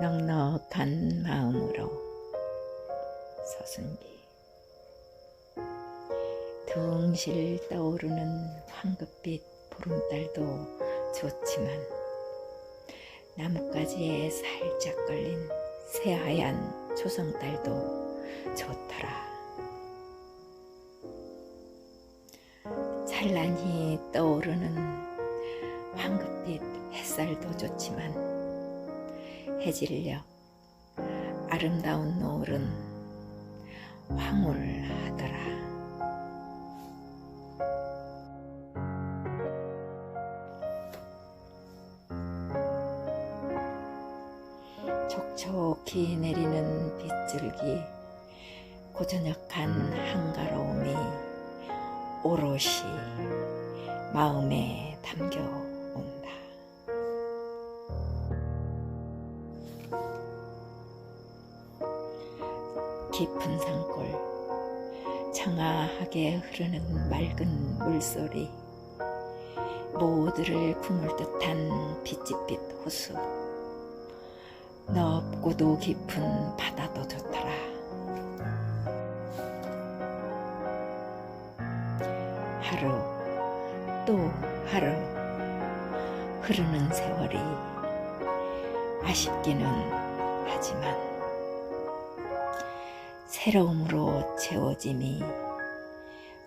넉넉한 마음으로 서순기 둥실 떠오르는 황급빛 보름달도 좋지만 나뭇가지에 살짝 걸린 새하얀 초성달도 좋더라. 찬란히 떠오르는 황급빛 햇살도 좋지만 해질녘 아름다운 노을은 황홀하더라. 촉촉히 내리는 빗줄기 고저녁한 한가로움이 오롯이 마음에 담겨 깊은 산골 청아하게 흐르는 맑은 물소리 모두를 품을 듯한 빛짓빛 호수 넓고도 깊은 바다도 좋더라. 하루 또 하루 흐르는 세월이 아쉽기는 하지만 새로움으로 채워짐이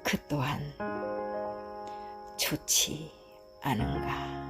그 또한 좋지 않은가.